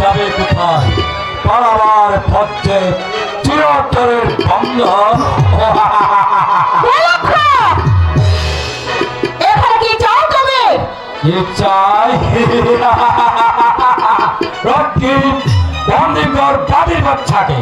যাবে কোথায়? পালাবার পথে চিরতরের কি চাই। রকি বন্দিকর বাদির বাচ্চাকে।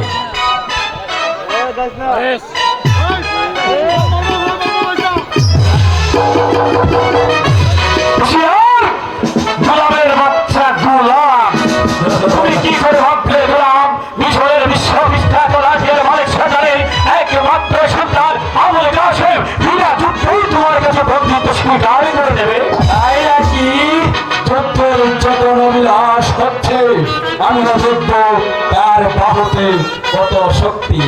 অভিলাষ হচ্ছে আমি না তার বাহুতে কত শক্তি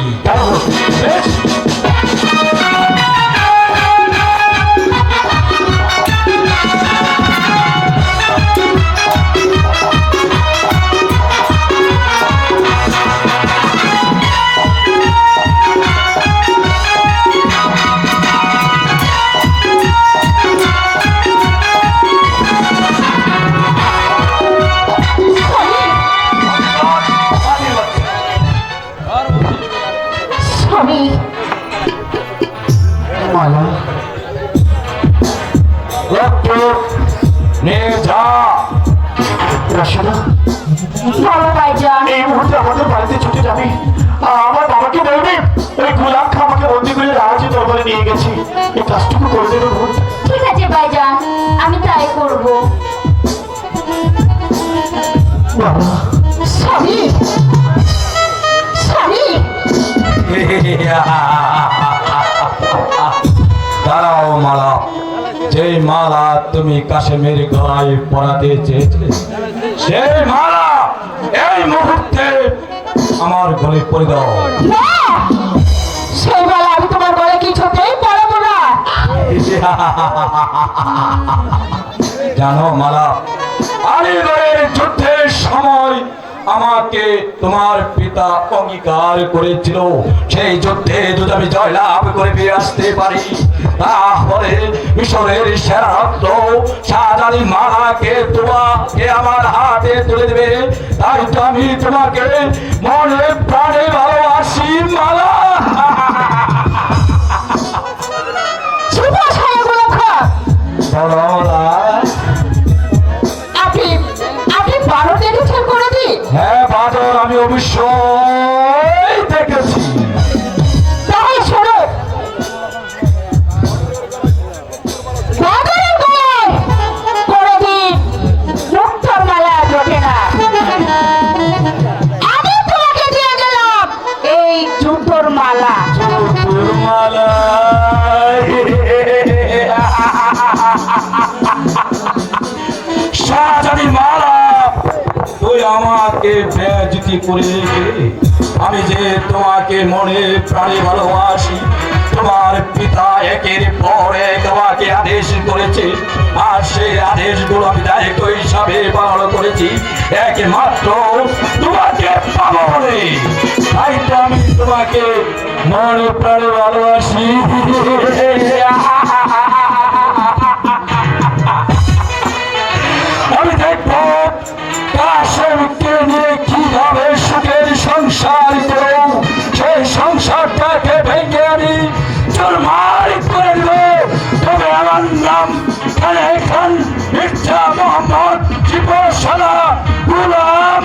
স্বামী। মালা। নিয়ে যা। রাশিদা বলো এই মুহূর্তে আমাদের বাড়িতে ছুটে যাবি। আমার বাবাকে বলবি ওই গোলাম আমাকে বন্দি করে রাহাজি দরবারে নিয়ে গেছি। এই কাজটুকু করে দেবে ঠিক আছে ভাইজান আমি তাই করব। বাবা। স্বামী। স্বামী। দাঁড়াও মালা যে মালা তুমি কাশ্মীর গলায় পরাতে চেয়েছিলে সেই মালা এই মুহূর্তে আমার গলে পরে দাও। সেই বেলা আমি তোমার গলে কিছুতেই পড়াবো না। জানো মালা আলিগড়ের যুদ্ধের সময় আমাকে তোমার পিতা অঙ্গীকার করেছিল। সেই যুদ্ধে যদি আমি জয়লাভ করে ফিরে আসতে পারি তাহলে মিশরের সেরা রত্ন শাহজাদি মালাকে তোমাকে আমার হাতে তুলে দেবে। তাই তো আমি তোমাকে মনে প্রাণে ভালোবাসি মালা। বলো হ্যাঁ বাদর আমি অবশ্যই করে আমি যে তোমাকে মনে প্রাণে ভালোবাসি, তোমার পিতা একের পর এক তোমাকে আদেশ করেছে, আর সেই আদেশগুলো আমি দায়িত্ব হিসাবে পালন করেছি। একমাত্র তোমাকে পাবো বলে। তাই তো আমি তোমাকে মনে প্রাণে ভালোবাসি। কাশেমকে নিয়ে কীভাবে সুখের সংসার করো সেই সংসারটাকে ভেঙে আমি চুরমার করে দেব। তবে আমার নাম খান মির্জা মোহাম্মদ জীবসালা গুলাম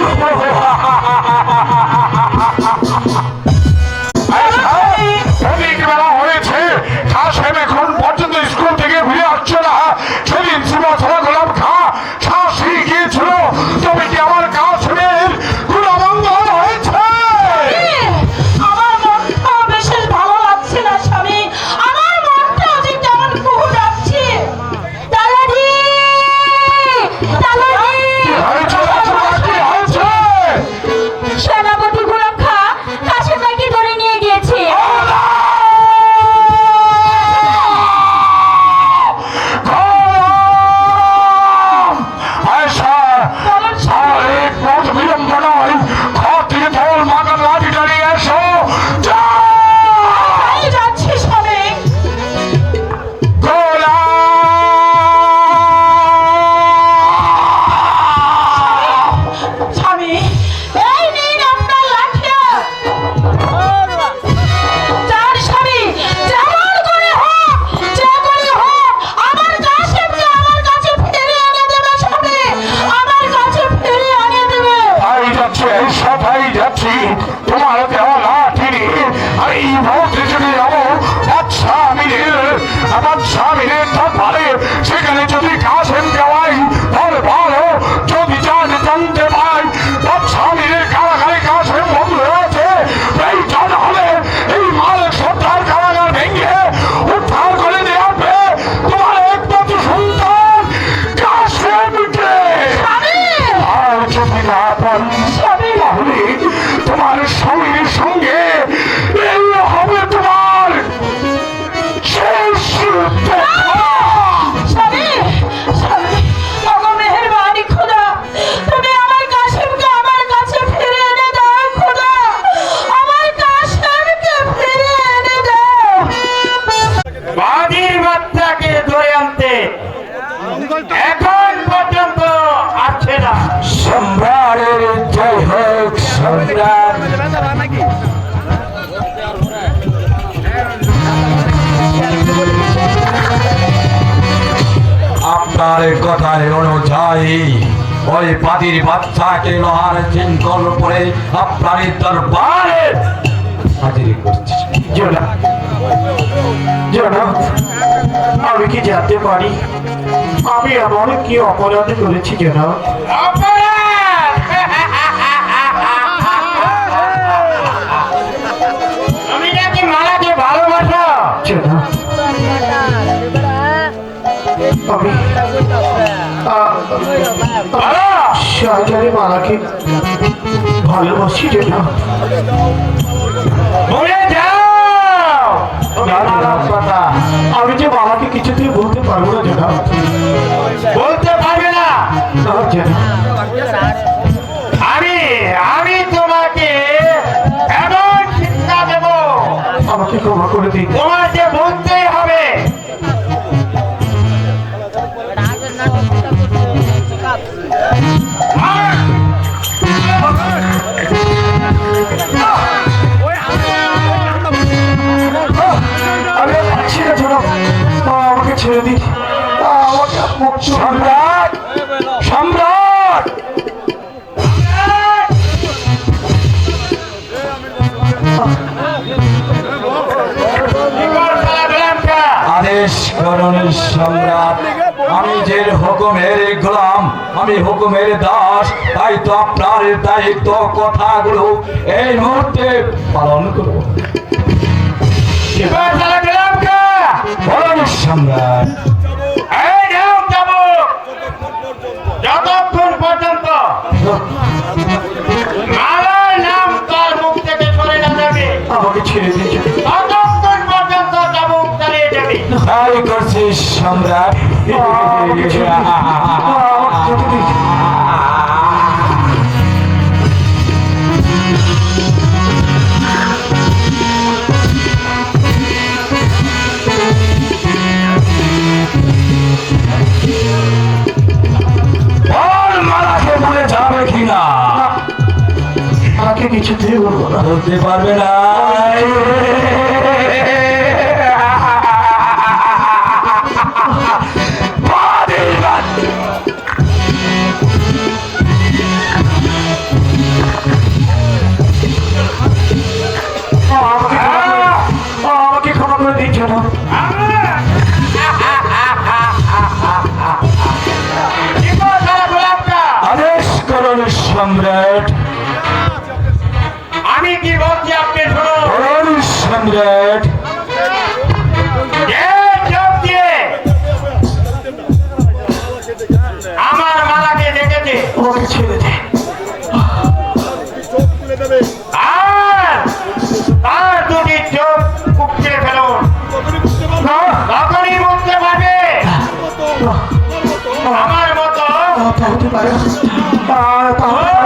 আপনার কথায় অনুযায়ী ওই পাদির বাচ্চাকে লোহার চিঙ্কল পরে আপনার দরবারে হাজির করছি। আমি কি জানতে পারি? আমি এমন কি অপরাধ করেছি জনাব মালাকে ভালোবাসো? আমি মালাকে ভালোবাসি কথা আমি যে বাবাকে কিছুতেই বলতে পারব না যেটা। বলতে পারবে না। না। আদেশ সম্রাট আমি যে হুকুমের গোলাম আমি হুকুমের দাস তাই তো আপনার দায়িত্ব কথাগুলো এই মুহূর্তে পালন করব বিকল খেলা বিলম্বটা। বলুন সম্রাট এই নাও চাবুক। যতক্ষণ পর্যন্ত মালার নাম তার মুখ থেকে সরে না যাবে আমাকে ছেড়ে দিন বলে যাবে কিনা? আমাকে কিছুতেই বলব না। বলতে পারবে না। না, তা হতে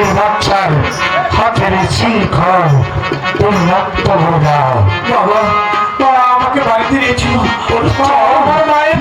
হাতের বাচ্চার হাতের শৃঙ্খল তোর রক্ত বাবা বাবা আমাকে বাড়িতে নিয়েছিল ওর মায়ের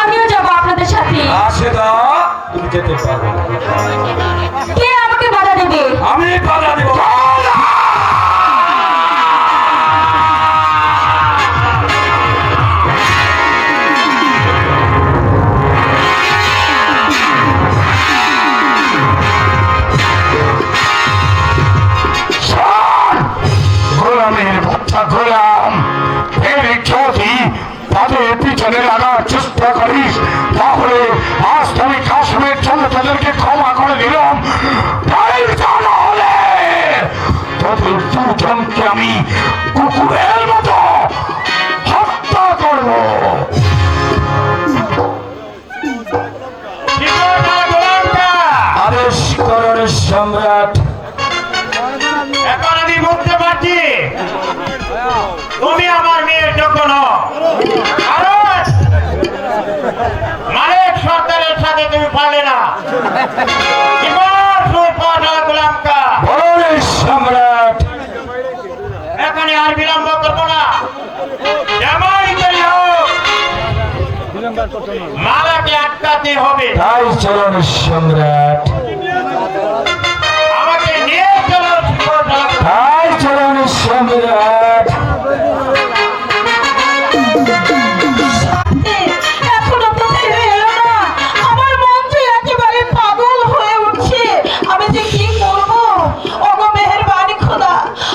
আমিও যাব আপনাদের সাথে। আসে দা তুমি যেতে পারো। কে আমাকে বাধা দেবে? আমি বাধা দেব সম্রাট। এখন আমি বুঝতে পারছি তুমি আমার মেয়ের যোগ্য নও। মালিক সরকারের সাথে তুমি পারলে না। সম্রাট। এখানে আর বিলম্ব করব না। মালাকে আটকাতে হবে। তাই চলন সম্রাট। পাগল হয়ে উঠছে আমি যে কি করব? ওগো মেহেরবানি খোদা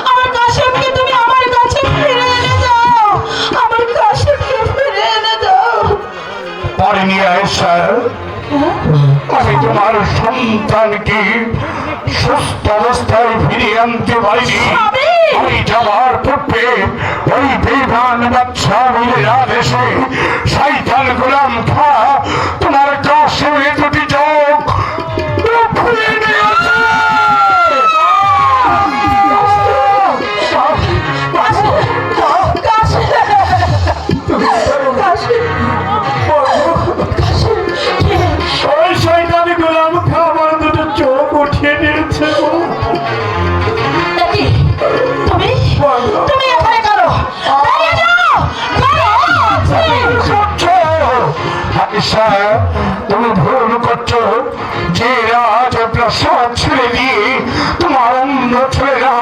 আমার কাশেমকে আমার কাছে ফিরে এনে দাও। আমার কাশেমকে ফিরে এনে দাও। পরে নিয়ে এসে আমি তোমার সন্তানকে সুস্থ অবস্থায় ফিরিয়ে আনতে পারিনি স্বামী! আমি যাওয়ার পূর্বে ওই বেমান বাচ্চা মিলে আদেশে শৈতান গোলাম খা তোমার দুটি আচ্ছা তুমি ভুল করছ। যে রাজ প্রসাদ ছেড়ে দিয়ে তোমার অন্য ছেলেরা